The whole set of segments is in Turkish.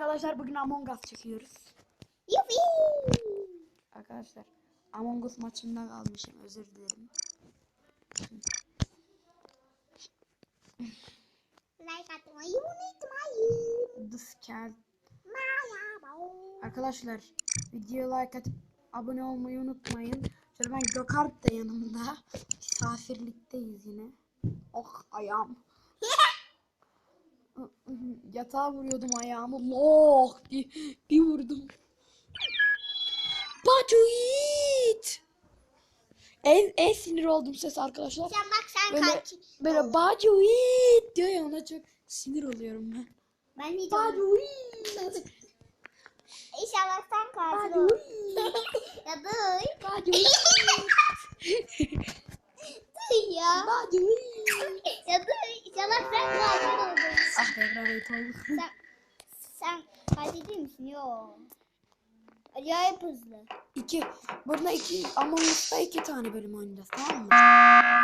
arkadaşlar bugün Among Us çekiyoruz. Yuppie. Arkadaşlar Among Us maçında kalmışım özür dilerim. Like atmayı unutmayın. Merhaba. Arkadaşlar videoya like atıp abone olmayı unutmayın. Şöyle ben Gökalp da yanımda. Misafirlikteyiz yine. Oh ayağım. Yatağa vuruyordum ayağımı. Loh bir, bir vurdum. Bacuit. En, en sinir oldum ses arkadaşlar. Sen bak sen Böyle, kaç. böyle Bacuit diyor ya ona çok sinir oluyorum ben. Ben hiç Bacuit. İnşallah sen kaç. Bacuit. ya dur. Bacuit. Dur ya. Bacuit. ya dur. İnşallah sen katil oldun. Ah be evet oldu. Sen, sen değil misin? Yok. Acayip hızlı. İki. Burada iki. Among Us'ta iki tane bölüm oynayacağız tamam mı?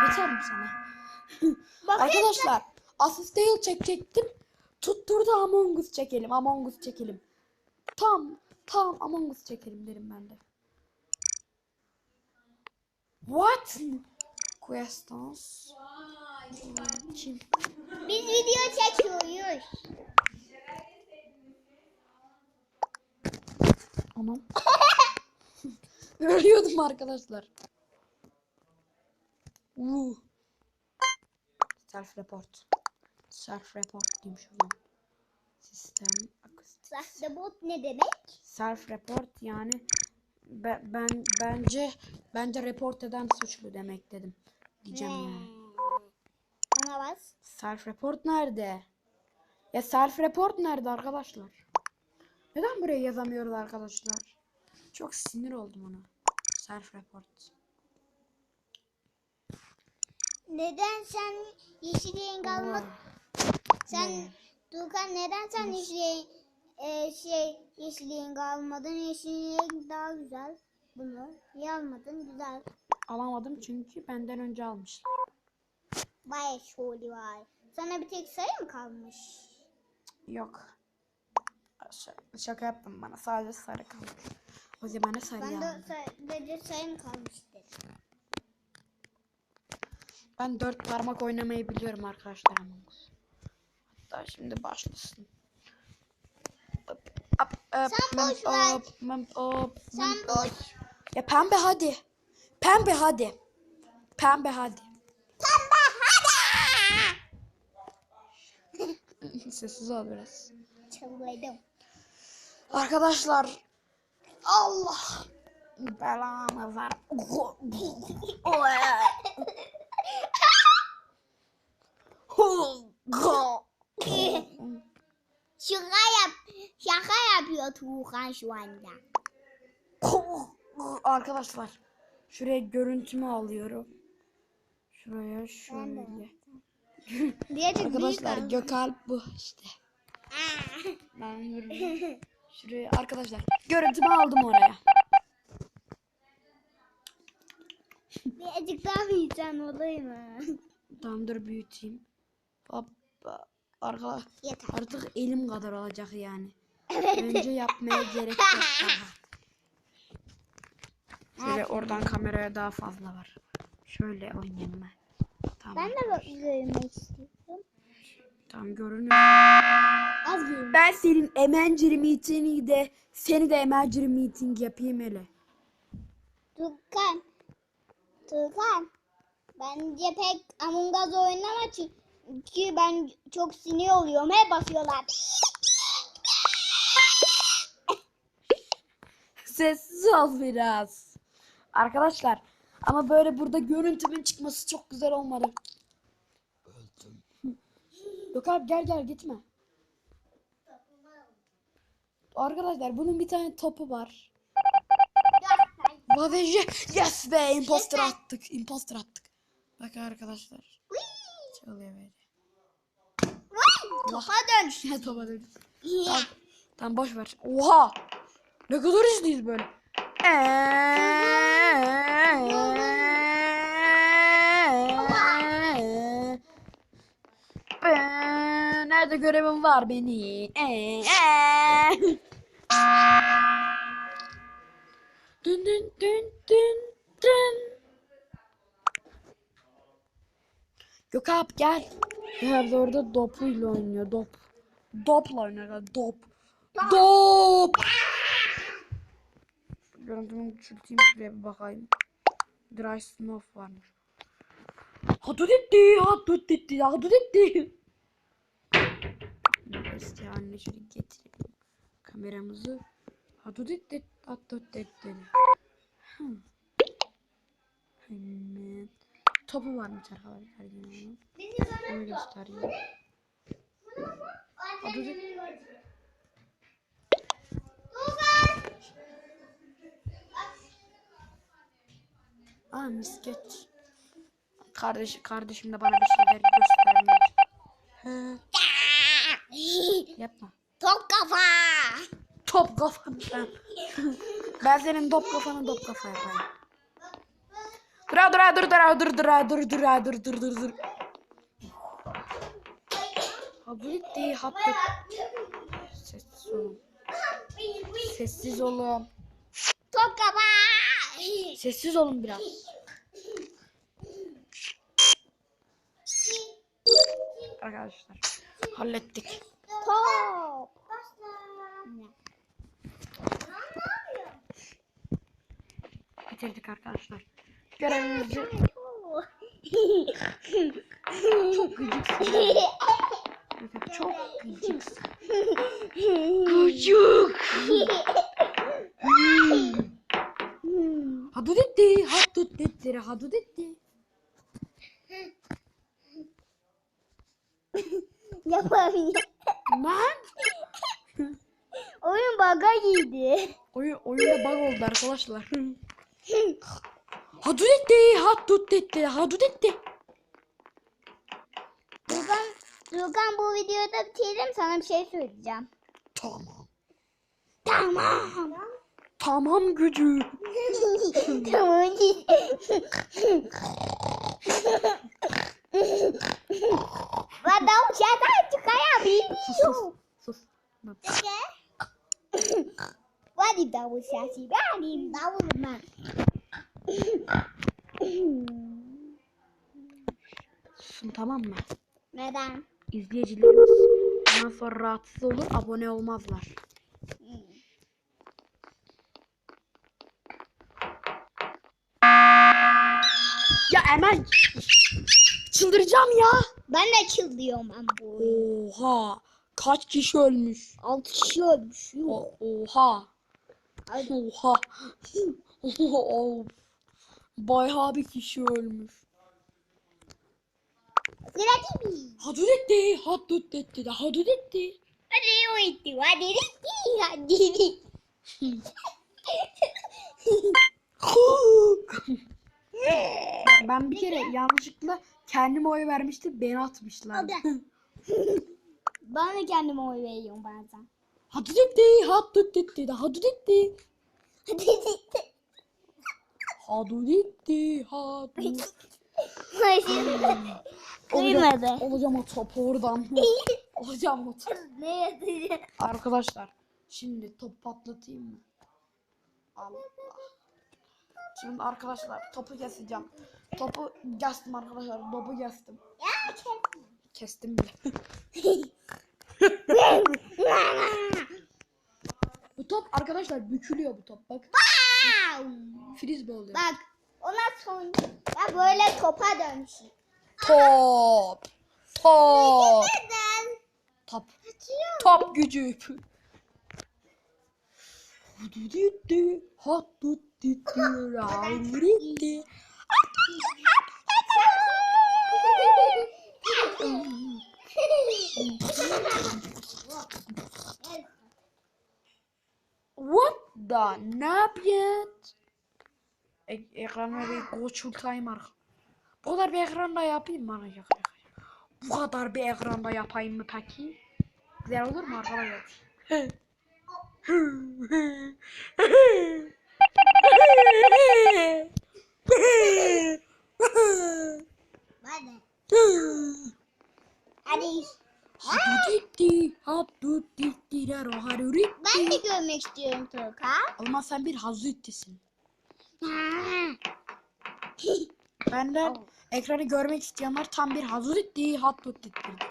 Yeter mi sana? Bak Arkadaşlar Assist Tale çekecektim. Tutturdu Among Us çekelim. Among Us çekelim. Tam. Tam Among Us çekelim derim ben de. What? Questions. Kim? Biz video çekiyoruz. Anam. Ölüyordum arkadaşlar. Uh. Self report. Self report diyeyim şuradan. Sistem akustik. Sahte bot ne demek? Self report yani be- ben bence bence report eden suçlu demek dedim. Diyeceğim yani. Ona bas. Self report nerede? Ya self report nerede arkadaşlar? Neden buraya yazamıyoruz arkadaşlar? Çok sinir oldum ona. Self report. Neden sen yeşil renk almadın? Sen Ne? Dukan neden sen yeşil renk, e, şey yeşil renk almadın? Yeşil renk daha güzel. Bunu niye almadın? Güzel. Alamadım çünkü benden önce almışlar. Bayağı şöyle var. Sana bir tek sayı mı kalmış? Yok. Şaka yaptım bana. Sadece sarı kalmış. O zaman ne sarı Ben de sadece sayı mı kalmış dedim. Ben dört parmak oynamayı biliyorum arkadaşlar Among Us. Hatta şimdi başlasın. Hop, hop, Sen boş ver. Sen boş. Ya pembe hadi. Pembe hadi. Pembe hadi. Sessiz ol biraz. Çılgıydım. Arkadaşlar Allah belanı ver. Şaka yap. Şaka yapıyor Tuğhan şu anda. Arkadaşlar şuraya görüntümü alıyorum. Şuraya şöyle. Birazcık Arkadaşlar büyük Gökalp bu işte. Ben vururum. Şuraya arkadaşlar görüntümü aldım oraya. Birazcık daha büyüten olayım mı? Tamam dur büyüteyim. Hoppa. Arkadaş Yeter. artık elim kadar olacak yani. Önce yapmaya gerek yok. Şöyle oradan kameraya daha fazla var. Şöyle oynayayım ben. Tamam. Ben de bak görmek istiyorum. Tamam görünüyor. Az görmek. Ben senin Emenciri meeting'i de seni de Emenciri meeting yapayım hele. Tuğkan. Tuğkan. Bence pek Among Us oynama çünkü ben çok sinir oluyorum. Hep basıyorlar. Sessiz ol biraz. Arkadaşlar ama böyle burada görüntümün çıkması çok güzel olmadı. Öldüm. Yok abi gel gel gitme. Arkadaşlar bunun bir tane topu var. Vavece yes be imposter attık. Imposter attık. Bak arkadaşlar. Çalıyor böyle. Topa dönüş. Topa. Tamam, tamam boş ver. Oha! Ne kadar hızlıyız böyle. Nerede görevim var beni? Dün dün dün dün dün. Gökhan gel. Gökhan da orada dopuyla oynuyor. Dop. Dopla oynuyor. galiba, Dop. Dop. Görüntümü küçülteyim şuraya bir bakayım. Dry Snow varmış. Hadudetti, hadudetti, hadudetti. Üniversite haline şöyle getirelim. Kameramızı hadudetti, hadudetti. Hmm. Hemen. Topu varmış arkadaşlar. Bunu göstereyim. Hadudetti. Aa misket. Kardeş, kardeşim de bana bir şeyler göstermiş. He, yapma. Top kafa. Top kafanı ben. senin top kafanı top kafa yapayım. Dur dur dur dur dur dur dur dur dur dur dur dur. Habiliti happy. Sessiz olun. Sessiz olun. Top kafa. Sessiz olun biraz. Arkadaşlar hallettik. Top. Bitirdik arkadaşlar. Görevimizi çok gıcıksın. Evet, çok gıcıksın. Gıcık. beni hadut etti. Yapamıyor. Lan. Oyun baga girdi. Oyun, oyunda bug oldu arkadaşlar. hadut etti, hadut etti, hadut etti. Rugan, Rugan bu videoda bitirelim sana bir şey söyleyeceğim. Tamam. Tamam. tamam. Tamam gücü. tamam Adam şeyden çıkarabiliyor. Sus sus. Hadi davul sesi. Benim davulum ben. Susun tamam mı? Neden? İzleyicilerimiz ondan sonra rahatsız olur abone olmazlar. vermez. Çıldıracağım ya. Ben de çıldırıyorum ama. Oha. Kaç kişi ölmüş? 6 kişi ölmüş. O, oha. Ay. Oha. Bayağı bir kişi ölmüş. Sıra değil mi? Hadudetti, hadudetti, hadudetti. Hadudetti, hadudetti, hadudetti. Hıh. ben bir kere yanlışlıkla kendime oy vermiştim, beni atmışlar. Hadi. Ben de kendime oy veriyorum bazen. Hadut etti, hadut etti, hadut etti. Hadi hadi. Hadut etti, hadut. Hayır. Duymadı. Olacağım o topu oradan. Olacağım o topu. Ne yapacağım? Arkadaşlar şimdi top patlatayım mı? Allah. Şimdi arkadaşlar topu keseceğim. Topu kestim arkadaşlar. Topu kestim. Ya kes. Kestim bile. bu top arkadaşlar bükülüyor bu top. Bak frisbee oluyor. Bak ona son ya böyle topa dönüşür. Top. Top. Top. Top gücü. Hududitti, What the ne yapıyorsun? E ekranı bir koçultayım arka. Bu kadar bir ekranda yapayım mı arkadaşlar? Bu kadar bir ekranda yapayım mı peki? Güzel olur mu arkadaşlar? Ben de görmek istiyorum Toka. Ama sen bir hazlı ittisin. Benden oh. ekranı görmek isteyenler tam bir hazır ettiği hat tut ettiğidir.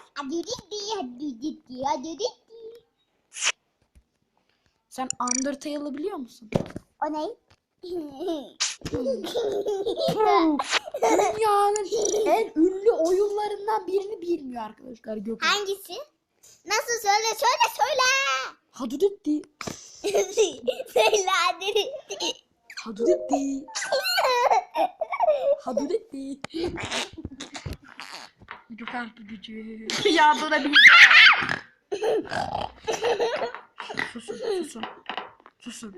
Sen Undertale'ı biliyor musun? O ne? Dünyanın en ünlü oyunlarından birini bilmiyor arkadaşlar Gökhan. Hangisi? Nasıl söyle söyle söyle. Haduditti, söyle hadi. haduditti, haduditti. Gökhan gücü. Yardıra bir Susun, susun. Susun.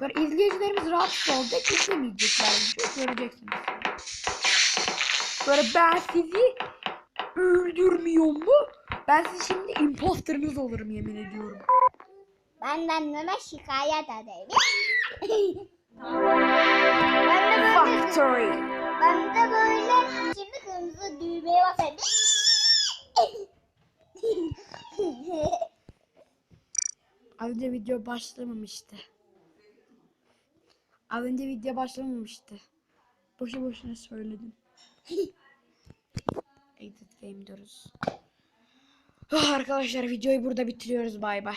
Böyle izleyicilerimiz rahatsız olacak, izlemeyecekler. Göreceksiniz. Böyle ben sizi öldürmüyor mu? Ben sizin şimdi imposterınız olurum yemin ediyorum. Benden Mehmet şikayet ederim. ben de böyle, Factory. ben de böyle şimdi kırmızı düğmeye basarım. Az önce video başlamamıştı. Az önce video başlamamıştı. Boşu boşuna söyledim. Exit game diyoruz. Ah, Arkadaşlar videoyu burada bitiriyoruz. Bay bay.